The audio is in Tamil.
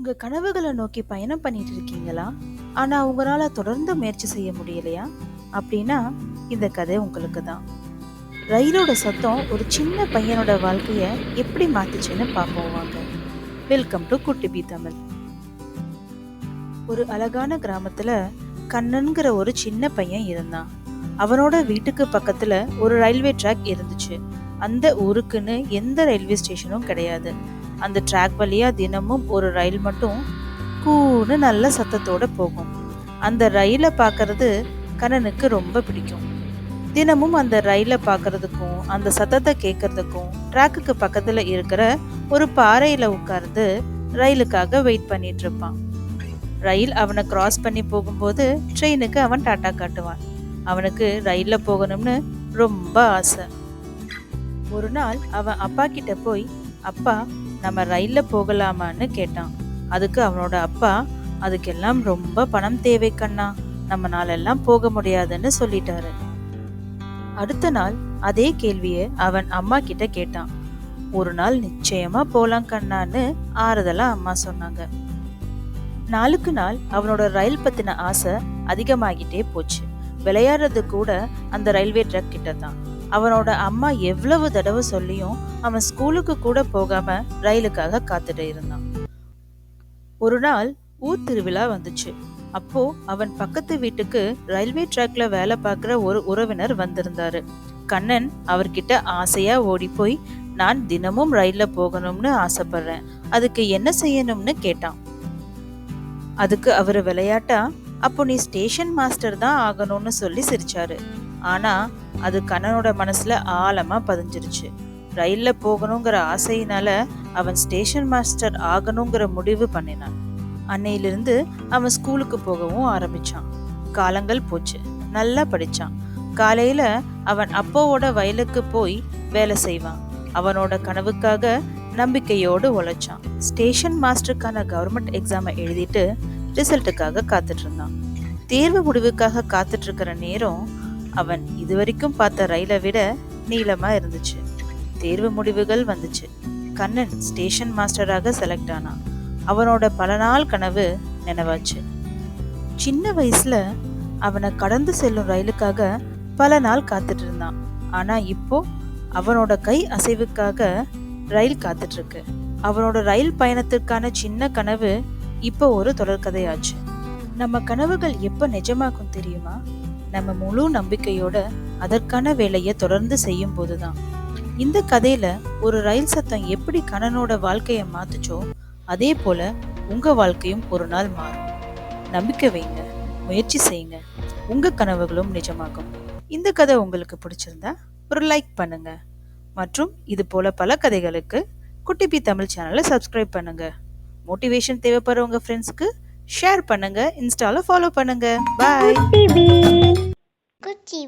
உங்க கனவுகளை நோக்கி பயணம் பண்ணிட்டு இருக்கீங்களா ஆனா உங்களால தொடர்ந்து முயற்சி செய்ய முடியலையா? அப்படின்னா இந்த கதை உங்களுக்கு தான் ரயிலோட சத்தம் ஒரு சின்ன பையனோட வாழ்க்கைய எப்படி மாத்துச்சுன்னு பார்ப்போம் வாங்க. Welcome to Kutti B Tamil ஒரு அழகான கிராமத்துல கண்ணன்கிற ஒரு சின்ன பையன் இருந்தான். அவனோட வீட்டுக்கு பக்கத்துல ஒரு ரயில்வே ட்ராக் இருந்துச்சு. அந்த ஊருக்குன்னு எந்த ரயில்வே ஸ்டேஷனும் கிடையாது. அந்த ட்ராக் வழியாக தினமும் ஒரு ரயில் மட்டும் கூன்னு நல்ல சத்தத்தோடு போகும். அந்த ரயிலை பார்க்கறது கண்ணனுக்கு ரொம்ப பிடிக்கும். தினமும் அந்த ரயிலை பார்க்கறதுக்கும் அந்த சத்தத்தை கேட்கறதுக்கும் ட்ராக்குக்கு பக்கத்தில் இருக்கிற ஒரு பாறையில் உட்கார்ந்து ரயிலுக்காக வெயிட் பண்ணிட்டு இருப்பான். ரயில் அவனை கிராஸ் பண்ணி போகும்போது ட்ரெயினுக்கு அவன் டாட்டா காட்டுவான். அவனுக்கு ரயிலில் போகணும்னு ரொம்ப ஆசை. ஒரு நாள் அவன் அப்பா கிட்ட போய் அப்பா நம்ம ரயில்ல போகலாமான்னு கேட்டான். அதுக்கு அவனோட அப்பா அதுக்கெல்லாம் ரொம்ப பணம் தேவை கண்ணா. நம்ம நாளெல்லாம் போக முடியாதுன்னு சொல்லிட்டாரு. அடுத்த நாள் அதே கேள்வியை அவன் அம்மா கிட்ட கேட்டான். ஒரு நாள் நிச்சயமா போலாம் கண்ணான்னு ஆறுதலா அம்மா சொன்னாங்க. நாளுக்கு நாள் அவனோட ரயில் பத்தின ஆசை அதிகமாகிட்டே போச்சு. விளையாடுறது கூட அந்த ரயில்வே ட்ரக் கிட்ட தான். அவனோட அம்மா எவ்வளவு தடவை சொல்லியும் அவன் ஸ்கூலுக்கு கூட போகாம ரயிலுக்காக காத்துட்டு இருந்தான். ஒரு நாள் ஊர் திருவிழா வந்துச்சு. அப்போ அவன் பக்கத்து வீட்டுக்கு ரயில்வே ட்ராக்ல வேலை பார்க்குற ஒரு உறவினர் வந்திருந்தாரு. கண்ணன் அவர்கிட்ட ஆசையா ஓடி போய் நான் தினமும் ரயில்ல போகணும்னு ஆசைப்படுறேன். அதுக்கு என்ன செய்யணும்னு கேட்டான். அதுக்கு அவர் விளையாட்டா அப்போ நீ ஸ்டேஷன் மாஸ்டர் தான் ஆகணும்னு சொல்லி சிரிச்சாரு. ஆனால் அது கண்ணனோட மனசில் ஆழமாக பதிஞ்சிருச்சு. ரயிலில் போகணுங்கிற ஆசையினால அவன் ஸ்டேஷன் மாஸ்டர் ஆகணுங்கிற முடிவு பண்ணினான். அன்னையிலிருந்து அவன் ஸ்கூலுக்கு போகவும் ஆரம்பிச்சான். காலங்கள் போச்சு. நல்லா படிச்சான். காலையில அவன் அப்பாவோட வயலுக்கு போய் வேலை செய்வான். அவனோட கனவுக்காக நம்பிக்கையோடு உழைச்சான். ஸ்டேஷன் மாஸ்டருக்கான கவர்மெண்ட் எக்ஸாமை எழுதிட்டு ரிசல்ட்டுக்காக காத்துட்டு இருந்தான். தேர்வு முடிவுக்காக காத்துட்டு இருக்கிற நேரம் அவன் இதுவரைக்கும் பார்த்த ரயிலை விட நீளமா இருந்துச்சு. தேர்வு முடிவுகள் வந்துச்சு. கண்ணன் ஸ்டேஷன் மாஸ்டராக செலக்ட் ஆனான். அவனோட பல நாள் கனவு நினைவாச்சு. சின்ன வயசுல அவனை கடந்து செல்லும் ரயிலுக்காக பல நாள் காத்துட்டு இருந்தான். ஆனா இப்போ அவனோட கை அசைவுக்காக ரயில் காத்துட்டு இருக்கு அவனோட ரயில் பயணத்திற்கான சின்ன கனவு இப்போ ஒரு தொடர்கதையாச்சு நம்ம கனவுகள் எப்போ நிஜமாக்கும் தெரியுமா? நம்ம முழு நம்பிக்கையோட அதற்கான வேலையை தொடர்ந்து செய்யும் போதுதான் இந்த கதையில ஒரு ரயில் சத்தம் எப்படி கணனோட வாழ்க்கையை மாத்துச்சோ அதே போல உங்க வாழ்க்கையும் ஒரு நாள் மாறும். நம்பிக்கை வைங்க முயற்சி செய்யுங்க. உங்க கனவுகளும் நிஜமாகும். இந்த கதை உங்களுக்கு பிடிச்சிருந்தா ஒரு லைக் பண்ணுங்க. மற்றும் இது போல பல கதைகளுக்கு குட்டி பி தமிழ் சேனலை சப்ஸ்கிரைப் பண்ணுங்க. மோட்டிவேஷன் தேவைப்படுறவங்க ஃப்ரெண்ட்ஸ்க்கு ஷேர் பண்ணுங்க இன்ஸ்டால ஃபாலோ பண்ணுங்க. பாய் குட்டி